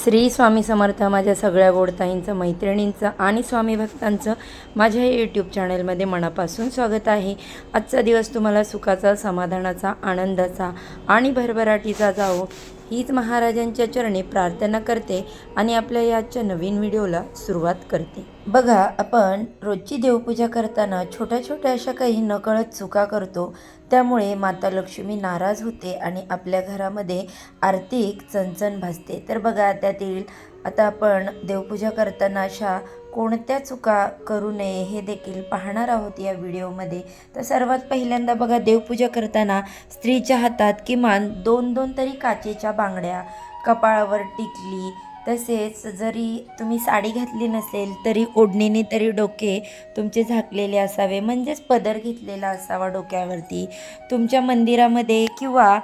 श्री स्वामी समर्थ माझ्या सगळ्या गोडताईंचं मैत्रिणींचं आणि स्वामी भक्तांचं माझ्या या यूट्यूब चॅनलमध्ये मनापासून स्वागत आहे. आजचा दिवस तुम्हाला सुखाचा समाधानाचा आनंदाचा आणि भरभराटीचा जावो हीच महाराजांच्या चरणी प्रार्थना करते आणि आपल्या या आजच्या नवीन व्हिडिओला सुरुवात करते. बघा आपण रोजची देवपूजा करताना छोट्या छोट्या अशा काही नकळत चुका करतो. त्यामुळे माता लक्ष्मी नाराज होते आणि आपल्या घरामध्ये आर्थिक चणचण भासते. तर बघा त्यातील आता आपण देवपूजा करताना अशा कोणत्या चुका करू नये हे देखील पाहणार आहोत या व्हिडिओमध्ये. तर सर्वात पहिल्यांदा बघा देवपूजा करताना स्त्रीच्या हातात किमान दोन दोन तरी काचेच्या बांगड्या कपाळावर टिकली तसेच जरी तुम्ही साडी घातली नसेल तरी ओढणीने तरी डोके तुमचे झाकलेले असावे. म्हणजेच पदर घेतलेला असावा डोक्यावरती. तुमच्या मंदिरामध्ये किंवा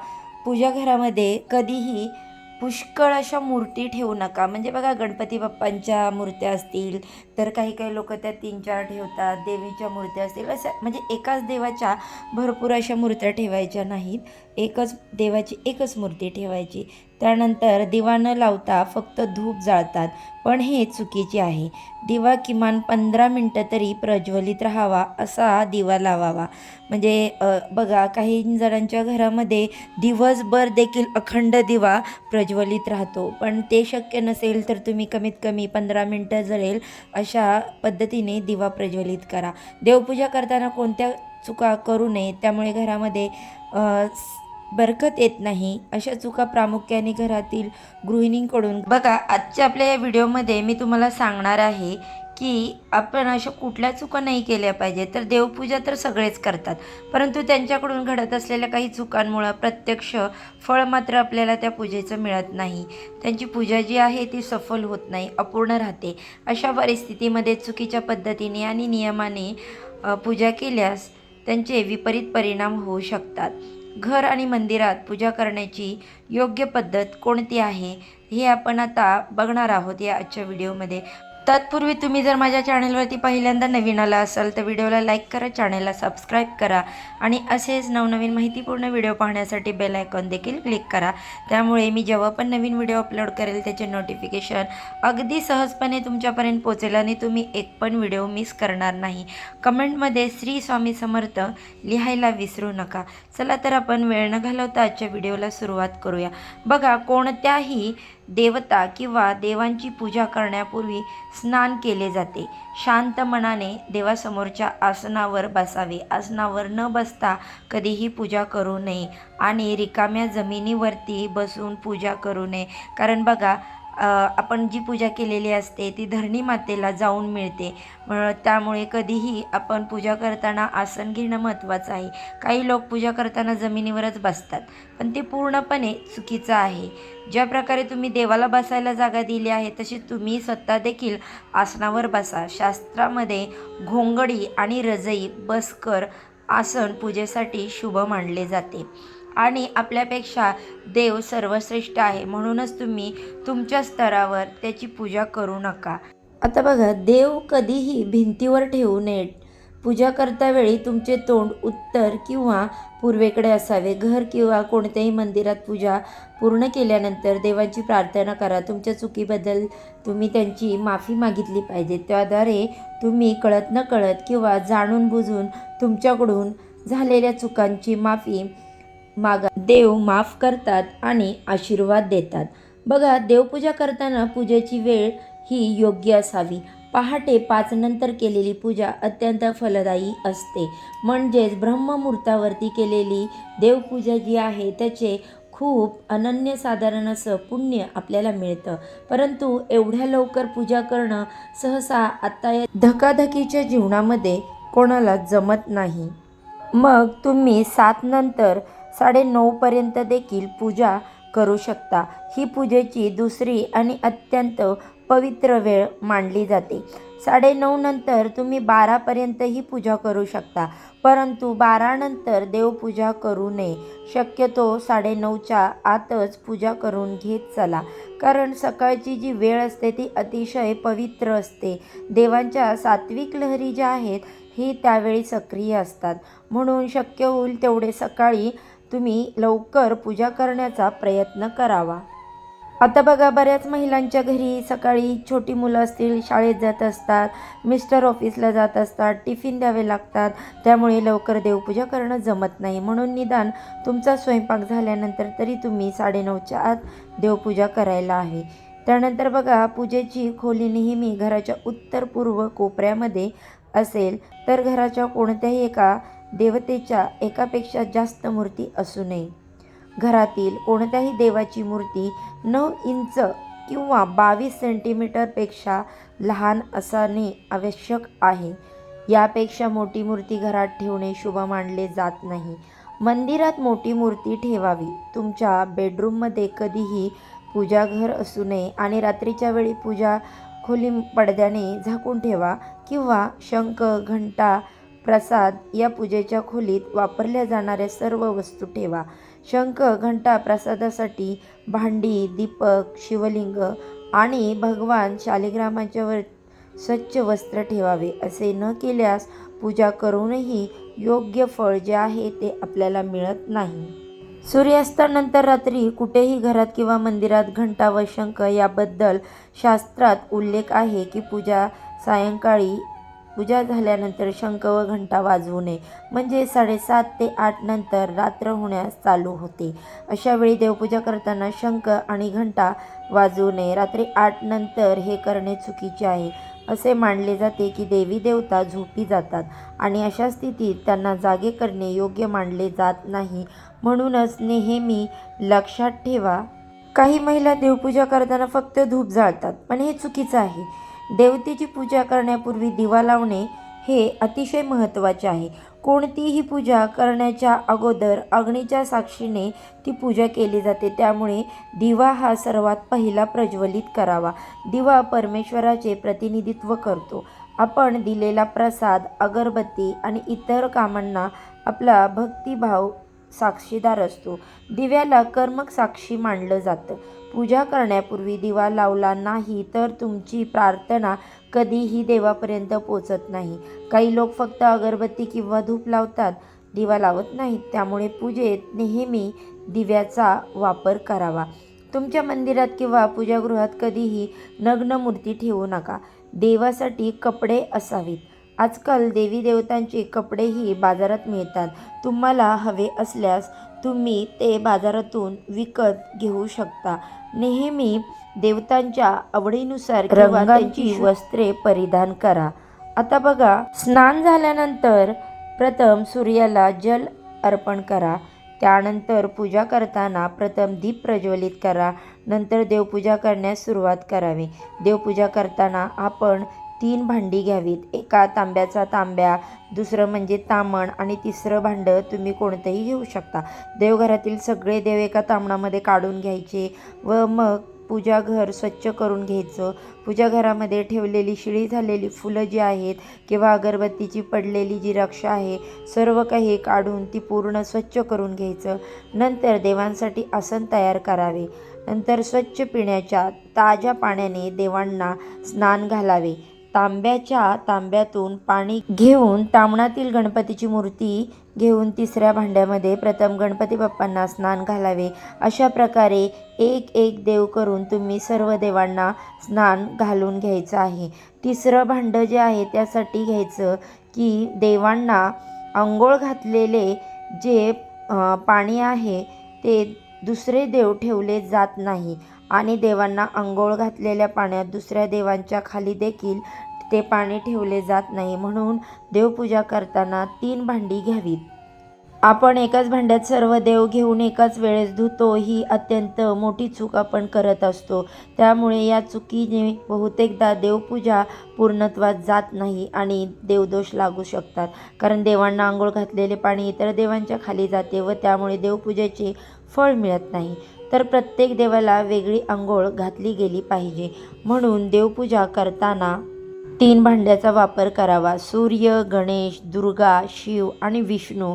पूजा घरामध्ये कधीही पुष्कळ अशा मूर्ती ठेवू नका. म्हणजे बघा गणपती बाप्पांच्या मूर्त्या असतील तर काही काही लोक त्या तीन चार ठेवतात देवीच्या मूर्त्या असतील. असं म्हणजे एकाच देवाच्या भरपूर अशा मूर्त्या ठेवायच्या नाहीत. एकच देवाची एकच मूर्ती ठेवायची. त्यानंतर दिवा न लावता फक्त धूप जाळतात. पण हे चुकीचे आहे. दिवा किमान पंधरा मिनटं तरी प्रज्वलित राहावा असा दिवा लावावा. म्हणजे बघा काही जणांच्या घरामध्ये दिवसभर देखील अखंड दिवा प्रज्वलित राहतो. पण ते शक्य नसेल तर तुम्ही कमीत कमी पंधरा मिनटं जळेल अशा पद्धतीने दिवा प्रज्वलित करा. देवपूजा करताना कोणत्या चुका करू नये त्यामुळे घरामध्ये बरकत येत नाही अशा चुका प्रामुख्याने घरातील गृहिणींकडून. बघा आजच्या आपल्या या व्हिडिओमध्ये मी तुम्हाला सांगणार आहे की आपण अशा कुठल्या चुका नाही केल्या पाहिजे तर देवपूजा तर सगळेच करतात. परंतु त्यांच्याकडून घडत असलेल्या काही चुकांमुळं प्रत्यक्ष फळ मात्र आपल्याला त्या पूजेचं मिळत नाही. त्यांची पूजा जी आहे ती सफल होत नाही अपूर्ण राहते. अशा परिस्थितीमध्ये चुकीच्या पद्धतीने आणि नियमाने पूजा केल्यास त्यांचे विपरीत परिणाम होऊ शकतात. घर आणि मंदिरात पूजा करण्याची योग्य पद्धत कोणती आहे हे आपण आता बघणार आहोत या आजच्या व्हिडिओमध्ये. तत्पूर्वी तुम्ही जर माझ्या चॅनलवरती पहिल्यांदा नवीन आला असाल तर व्हिडिओला लाईक करा चॅनलला सबस्क्राईब करा आणि असेच नवनवीन माहितीपूर्ण व्हिडिओ पाहण्यासाठी बेल आयकॉन देखील क्लिक करा. त्यामुळे मी जेव्हा पण नवीन व्हिडिओ अपलोड करेल त्याचे नोटिफिकेशन अगदी सहजपणे तुमच्यापर्यंत पोचेल आणि तुम्ही एक पण व्हिडिओ मिस करणार नाही. कमेंटमध्ये श्री स्वामी समर्थ लिहायला विसरू नका. चला तर आपण वेळ न घालवता आजच्या व्हिडिओला सुरुवात करूया. बघा कोणत्याही देवता किंवा देवांची पूजा करण्यापूर्वी स्नान केले जाते. शांत मनाने देवासमोरच्या आसनावर बसावे. आसनावर न बसता कधीही पूजा करू नये. आणि रिकाम्या जमिनीवरती बसून पूजा करू नये. कारण बघा आपण जी पूजा केलेली असते ती धरणी मातेला जाऊन मिळते. त्यामुळे कधीही आपण पूजा करताना आसन घेणं महत्त्वाचं आहे. काही लोक पूजा करताना जमिनीवरच बसतात पण ते पूर्णपणे चुकीचं आहे. ज्या प्रकारे तुम्ही देवाला बसायला जागा दिली आहे तशी तुम्ही स्वतः देखील आसनावर बसा. शास्त्रामध्ये घोंगडी आणि रजई बसकर आसन पूजेसाठी शुभ मानले जाते. आणि आपल्यापेक्षा देव सर्वश्रेष्ठ आहे. म्हणूनच तुम्ही तुमच्या स्तरावर त्याची पूजा करू नका. आता बघा देव कधीही भिंतीवर ठेवू नये पूजा करता वेळी तुमचे तोंड उत्तर किंवा पूर्वेकडे असावे. घर किंवा कोणत्याही मंदिरात पूजा पूर्ण केल्यानंतर देवाची प्रार्थना करा. तुमच्या चुकीबद्दल तुम्ही त्यांची माफी मागितली पाहिजे. त्याद्वारे तुम्ही कळत न कळत किंवा जाणून बुजून तुमच्याकडून झालेल्या चुकांची माफी मागा देव माफ करतात आणि आशीर्वाद देतात. बघा देवपूजा करताना पूजेची वेळ ही योग्य असावी. पहाटे पाच नंतर केलेली पूजा अत्यंत फलदायी असते. म्हणजेच ब्रह्ममुहूर्तावरती केलेली देवपूजा जी आहे त्याचे खूप अनन्यसाधारण असं पुण्य आपल्याला मिळतं. परंतु एवढ्या लवकर पूजा करणं सहसा आता या धकाधकीच्या जीवनामध्ये कोणाला जमत नाही. मग तुम्ही सात नंतर साडेनऊपर्यंत देखील पूजा करू शकता. ही पूजेची दुसरी आणि अत्यंत पवित्र वेळ मानली जाते. साडेनऊ नंतर तुम्ही बारापर्यंत ही पूजा करू शकता. परंतु बारानंतर देवपूजा करू नये. शक्यतो साडेनऊच्या आतच पूजा करून घेत चला. कारण सकाळची जी वेळ असते ती अतिशय पवित्र असते. देवांच्या सात्विक लहरी ज्या आहेत ही त्यावेळी सक्रिय असतात. म्हणून शक्य होईल तेवढे सकाळी तुम्ही लवकर पूजा करण्याचा प्रयत्न करावा. आता बघा बऱ्याच महिलांच्या घरी सकाळी छोटी मुलं असतील शाळेत जात असतात मिस्टर ऑफिसला जात असतात टिफिन द्यावे लागतात. त्यामुळे लवकर देवपूजा करणं जमत नाही. म्हणून निदान तुमचा स्वयंपाक झाल्यानंतर तरी तुम्ही साडेनऊच्या आत देवपूजा करायला हवी त्यानंतर बघा पूजेची खोली नेहमी घराच्या उत्तर पूर्व कोपऱ्यामध्ये असेल. तर घराच्या कोणत्याही एका देवतेच्या एकापेक्षा जास्त मूर्ती असू नये. घरातील कोणत्याही देवाची मूर्ती नऊ इंच किंवा बावीस सेंटीमीटरपेक्षा लहान असणे आवश्यक आहे. यापेक्षा मोठी मूर्ती घरात ठेवणे शुभ मानले जात नाही. मंदिरात मोठी मूर्ती ठेवावी. तुमच्या बेडरूममध्ये कधीही पूजाघर असू नये आणि रात्रीच्या वेळी पूजा खोली पडद्याने झाकून ठेवा किंवा शंख घंटा प्रसाद या पूजेच्या खोलीत वापरल्या जाणाऱ्या सर्व वस्तू ठेवा. शंख घंटा प्रसादासाठी भांडी दीपक शिवलिंग आणि भगवान शालिग्रामाच्या वर स्वच्छ वस्त्र ठेवावे. असे न केल्यास पूजा करूनही योग्य फळ जे आहे ते आपल्याला मिळत नाही. सूर्यास्तानंतर रात्री कुठेही घरात किंवा मंदिरात घंटा व शंख याबद्दल शास्त्रात उल्लेख आहे की पूजा सायंकाळी पूजा झाल्यानंतर शंख व घंटा वाजवू नये. म्हणजे साडेसात ते आठ नंतर रात्र होण्यास चालू होते. अशा वेळी देवपूजा करताना शंख आणि घंटा वाजवू नये. रात्री आठ नंतर हे करणे चुकीचे आहे. असे मानले जाते की देवी देवता झोपी जातात आणि अशा स्थितीत त्यांना जागे करणे योग्य मानले जात नाही. म्हणूनच नेहमी लक्षात ठेवा. काही महिला देवपूजा करताना फक्त धूप जाळतात. पण हे चुकीचं आहे. देवतेची पूजा करण्यापूर्वी दिवा लावणे हे अतिशय महत्त्वाचे आहे. कोणतीही पूजा करण्याच्या अगोदर अग्नीच्या साक्षीने ती पूजा केली जाते. त्यामुळे दिवा हा सर्वात पहिला प्रज्वलित करावा. दिवा परमेश्वराचे प्रतिनिधित्व करतो. आपण दिलेला प्रसाद अगरबत्ती आणि इतर कामांना आपला भक्तिभाव साक्षीदार असतो. दिव्याला कर्मक साक्षी मानलं जातं. पूजा करण्यापूर्वी दिवा लावला नाही तर तुमची प्रार्थना कधीही देवापर्यंत पोचत नाही. काही लोक फक्त अगरबत्ती किंवा धूप लावतात दिवा लावत नाहीत. त्यामुळे पूजेत नेहमी दिव्याचा वापर करावा. तुमच्या मंदिरात किंवा पूजागृहात कधीही नग्न मूर्ती ठेवू नका. देवासाठी कपडे असावीत. आजकाल देवी देवतांचे कपडेही बाजारात मिळतात. तुम्हाला हवे असल्यास तुम्ही ते बाजारातून विकत घेऊ शकता. नेहमी देवतांच्या आवडीनुसार त्यांची वस्त्रे परिधान करा. आता बघा स्नान झाल्यानंतर प्रथम सूर्याला जल अर्पण करा. त्यानंतर पूजा करताना प्रथम दीप प्रज्वलित करा. नंतर देवपूजा करण्यास सुरुवात करावी. देवपूजा करताना आपण तीन भांडी घ्यावीत. एका तांब्याचा तांब्या दुसरं म्हणजे तामण आणि तिसरं भांडं तुम्ही कोणतंही घेऊ शकता. देवघरातील सगळे देव एका तामणामध्ये काढून घ्यायचे व मग पूजा घर स्वच्छ करून घ्यायचं. पूजा घरामध्ये ठेवलेली शिळी झालेली फुलं जी आहेत किंवा अगरबत्तीची पडलेली जी रक्षा आहे सर्व काही काढून ती पूर्ण स्वच्छ करून घ्यायचं. नंतर देवांसाठी आसन तयार करावे. नंतर स्वच्छ पिण्याच्या ताज्या पाण्याने देवांना स्नान घालावे. तांब्याच्या तांब्यातून पाणी घेऊन तामणातील गणपतीची मूर्ती घेऊन तिसऱ्या भांड्यामध्ये प्रथम गणपती बाप्पांना स्नान घालावे. अशा प्रकारे एक एक देव करून तुम्ही सर्व देवांना स्नान घालून घ्यायचं आहे. तिसरं भांडं जे आहे त्यासाठी घ्यायचं की देवांना आंघोळ घातलेले जे पाणी आहे ते दुसरे देव ठेवले जात नाही. आणि देवांना आंघोळ घातलेल्या पाण्यात दुसऱ्या देवांच्या खाली देखील ते पाणी ठेवले जात नाही. म्हणून देवपूजा करताना तीन भांडी घ्यावीत. आपण एकाच भांड्यात सर्व देव घेऊन एकाच वेळेस धुतो ही अत्यंत मोठी चूक आपण करत असतो. त्यामुळे या चुकीने बहुतेकदा देवपूजा पूर्णत्वात जात नाही आणि देवदोष लागू शकतात. कारण देवांना आंघोळ घातलेले पाणी इतर देवांच्या खाली जाते व त्यामुळे देवपूजेचे फळ मिळत नाही. तर प्रत्येक देवाला वेगळी आंघोळ घातली गेली पाहिजे. म्हणून देवपूजा करताना तीन भांड्याचा वापर करावा. सूर्य गणेश दुर्गा शिव आणि विष्णू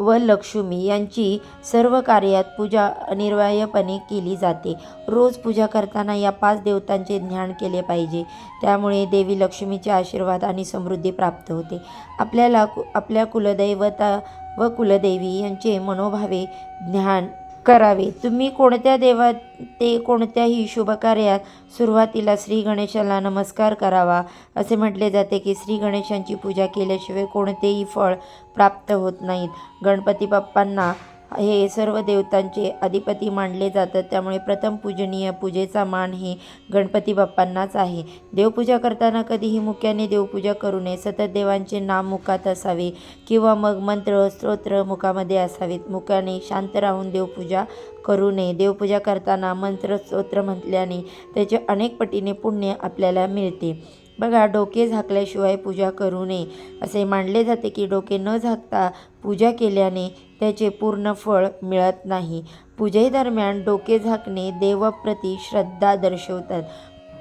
व लक्ष्मी यांची सर्व कार्यात पूजा अनिर्वायपणे केली जाते. रोज पूजा करताना या पाच देवतांचे ध्यान केले पाहिजे. त्यामुळे देवी लक्ष्मीचे आशीर्वाद आणि समृद्धी प्राप्त होते. आपल्याला कु आपल्या कुलदैवता व कुलदेवी यांचे मनोभावे ध्यान करावे. तुम्ही कोणत्या देवा ते कोणत्याही शुभकार्यात सुरुवातीला श्री गणेशाला नमस्कार करावा. असे म्हटले जाते की श्री गणेशांची पूजा केल्याशिवाय कोणतेही फळ प्राप्त होत नाहीत. गणपती बाप्पांना हे सर्व देवतांचे अधिपती मानले जातात. त्यामुळे प्रथम पूजनीय पूजेचा मान हे गणपती बाप्पांनाच आहे. देवपूजा करताना कधीही मुख्याने देवपूजा करू नये. सतत देवांचे नाम मुखात असावे किंवा मग मंत्र स्तोत्र मुखामध्ये असावेत. मुखाने शांत राहून देवपूजा करू नये. देवपूजा करताना मंत्र स्तोत्र म्हटल्याने त्याचे अनेक पटीने पुण्य आपल्याला मिळते. बघा डोके झाकल्याशिवाय पूजा करू नये. असे मानले जाते की डोके न झाकता पूजा केल्याने त्याचे पूर्ण फळ मिळत नाही. पूजेदरम्यान डोके झाकणे देवप्रती श्रद्धा दर्शवतात.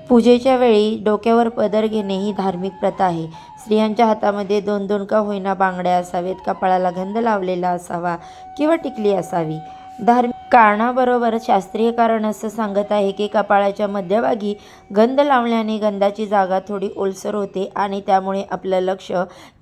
पूजेच्या वेळी डोक्यावर पदर घेणे ही धार्मिक प्रथा आहे. स्त्रियांच्या हातामध्ये दोन दोन का होईना बांगड्या असावेत कपाळाला गंध लावलेला असावा किंवा टिकली असावी. धार्मिक कारणाबरोबर शास्त्रीय कारण असं सांगत आहे की कपाळाच्या मध्यभागी गंध लावल्याने गंधाची जागा थोडी ओलसर होते आणि त्यामुळे आपलं लक्ष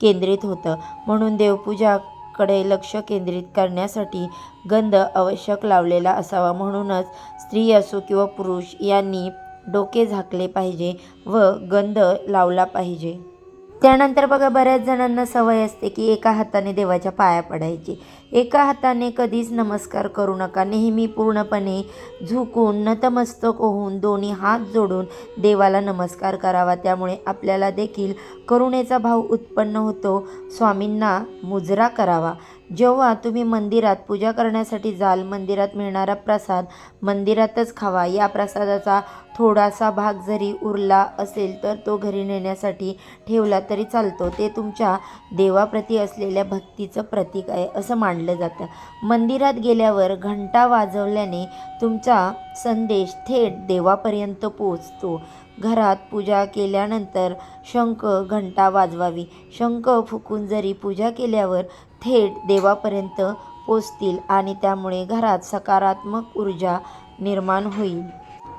केंद्रित होतं. म्हणून देवपूजाकडे लक्ष केंद्रित करण्यासाठी गंध आवश्यक लावलेला असावा. म्हणूनच स्त्री असो किंवा पुरुष यांनी डोके झाकले पाहिजे व गंध लावला पाहिजे. त्यानंतर बघा बऱ्याच जणांना सवय असते की एका हाताने देवाच्या पाया पडायची. एका हाताने कधीच नमस्कार करू नका. नेहमी पूर्णपणे झुकून नतमस्तक होऊन दोन्ही हात जोडून देवाला नमस्कार करावा. त्यामुळे आपल्याला देखील करुणेचा भाव उत्पन्न होतो. स्वामींना मुजरा करावा. जेव्हा तुम्ही मंदिरात पूजा करण्यासाठी जाल मंदिरात मिळणारा प्रसाद मंदिरातच खावा. या प्रसादाचा थोडासा भाग जरी उरला असेल तर तो घरी नेण्यासाठी ठेवला तरी चालतो. ते तुमच्या देवाप्रती असलेल्या भक्तीचं प्रतीक आहे असं मानलं जातं. मंदिरात गेल्यावर घंटा वाजवल्याने तुमचा संदेश थेट देवापर्यंत पोचतो घरात पूजा केल्यानंतर शंख घंटा वाजवावी. शंख फुकून जरी पूजा केल्यावर थेट देवापर्यंत पोचतील आणि त्यामुळे घरात सकारात्मक ऊर्जा निर्माण होईल.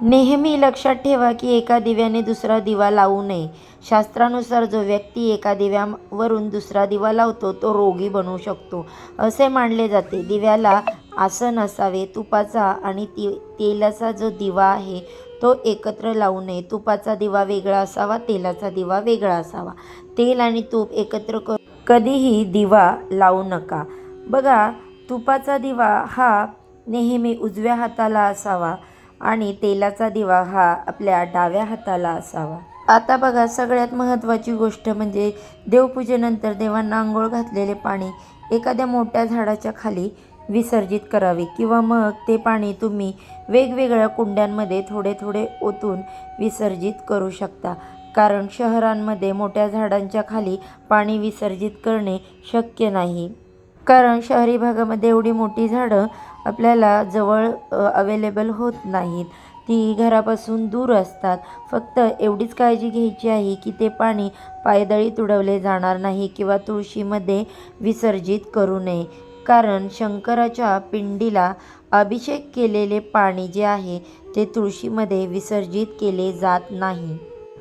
नेहमी लक्षात ठेवा की एका दिव्याने दुसरा दिवा लावू नये. शास्त्रानुसार जो व्यक्ती एका दिव्यावरून दुसरा दिवा लावतो तो रोगी बनू शकतो. असे मानले जाते. दिव्याला आसन असावे तुपाचा आणि ती तेलाचा जो दिवा आहे तो एकत्र लावू नये. तुपाचा दिवा वेगळा असावा तेलाचा दिवा वेगळा असावा. तेल आणि तूप एकत्र कर कधीही दिवा लावू नका. बघा तुपाचा दिवा हा नेहमी उजव्या हाताला असावा आणि तेलाचा दिवा हा आपल्या डाव्या हाताला असावा. आता बघा सगळ्यात महत्त्वाची गोष्ट म्हणजे देवपूजेनंतर देवांना आंघोळ घातलेले पाणी एखाद्या मोठ्या झाडाच्या खाली विसर्जित करावे किंवा मग ते पाणी तुम्ही वेगवेगळ्या कुंड्यांमध्ये थोडे थोडे ओतून विसर्जित करू शकता. कारण शहरांमध्ये मोठ्या झाडांच्या खाली पाणी विसर्जित करणे शक्य नाही. कारण शहरी भागामध्ये एवढी मोठी झाडं आपल्याला जवळ अवेलेबल होत नाहीत. ती घरापासून दूर असतात. फक्त एवढीच काळजी घ्यायची आहे की ते पाणी पायदळी तुडवले जाणार नाही किंवा तुळशीमध्ये विसर्जित करू नये. कारण शंकराच्या पिंडीला अभिषेक केलेले पाणी जे आहे ते तुळशीमध्ये विसर्जित केले जात नाही.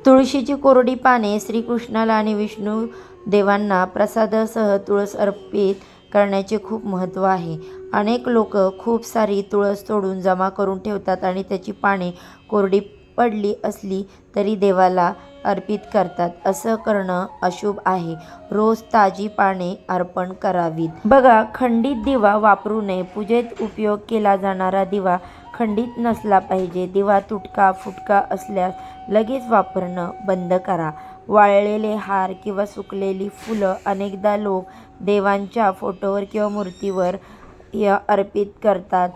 तुळशीची कोरडी पाने श्रीकृष्णाला आणि विष्णू देवांना प्रसादासह तुळस अर्पित करण्याचे खूप महत्त्व आहे. अनेक लोक खूप सारी तुळस तोडून जमा करून ठेवतात आणि त्याची पाने कोरडी पडली असली तरी देवाला अर्पित करतात. असं करणं अशुभ आहे. रोज ताजी पाने अर्पण करावीत. बघा खंडित दिवा वापरू नये. पूजेत उपयोग केला जाणारा दिवा खंडित नसला पाहिजे. दिवा तुटका फुटका असल्यास लगेच वापरणं बंद करा. वाळलेले हार किंवा सुकलेली फुलं अनेकदा लोक देवांच्या फोटोवर किंवा मूर्तीवर अर्पित करतात.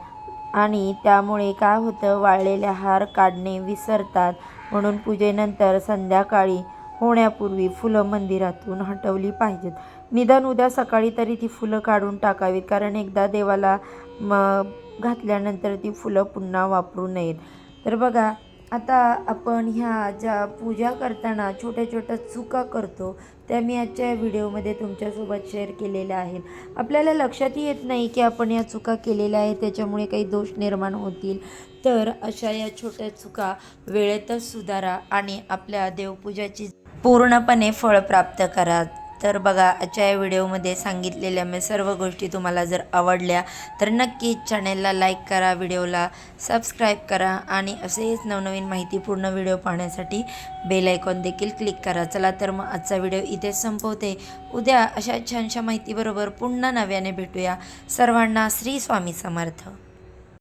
आणि त्यामुळे काय होतं वाळलेले हार काढणे विसरतात. म्हणून पूजेनंतर संध्याकाळी होण्यापूर्वी फुलं मंदिरातून हटवली पाहिजेत. निदान उद्या सकाळी तरी ती फुलं काढून टाकावीत कारण एकदा देवाला म घातल्यानंतर ती फुलं पुन्हा वापरू नयेत. तर बघा आता आपण ह्या ज्या पूजा करताना छोट्या छोट्या चुका करतो त्या मी आजच्या व्हिडिओमध्ये तुमच्यासोबत शेअर केलेल्या आहेत. आपल्याला लक्षातही येत नाही की आपण या चुका केलेल्या आहेत त्याच्यामुळे काही दोष निर्माण होतील. तर अशा या छोट्या चुका वेळेतच सुधारा आणि आपल्या देवपूजाची पूर्णपणे फळ प्राप्त करा. तर बघा आजच्या या व्हिडिओमध्ये सांगितलेल्या मी सर्व गोष्टी तुम्हाला जर आवडल्या तर नक्कीच चॅनेलला लाईक करा व्हिडिओला सबस्क्राईब करा आणि असेच नवनवीन माहितीपूर्ण व्हिडिओ पाहण्यासाठी बेल आयकॉन देखील क्लिक करा. चला तर मग आजचा व्हिडिओ इथेच संपवते. उद्या अशा छानशा माहितीबरोबर पुन्हा नव्याने भेटूया. सर्वांना श्री स्वामी समर्थ.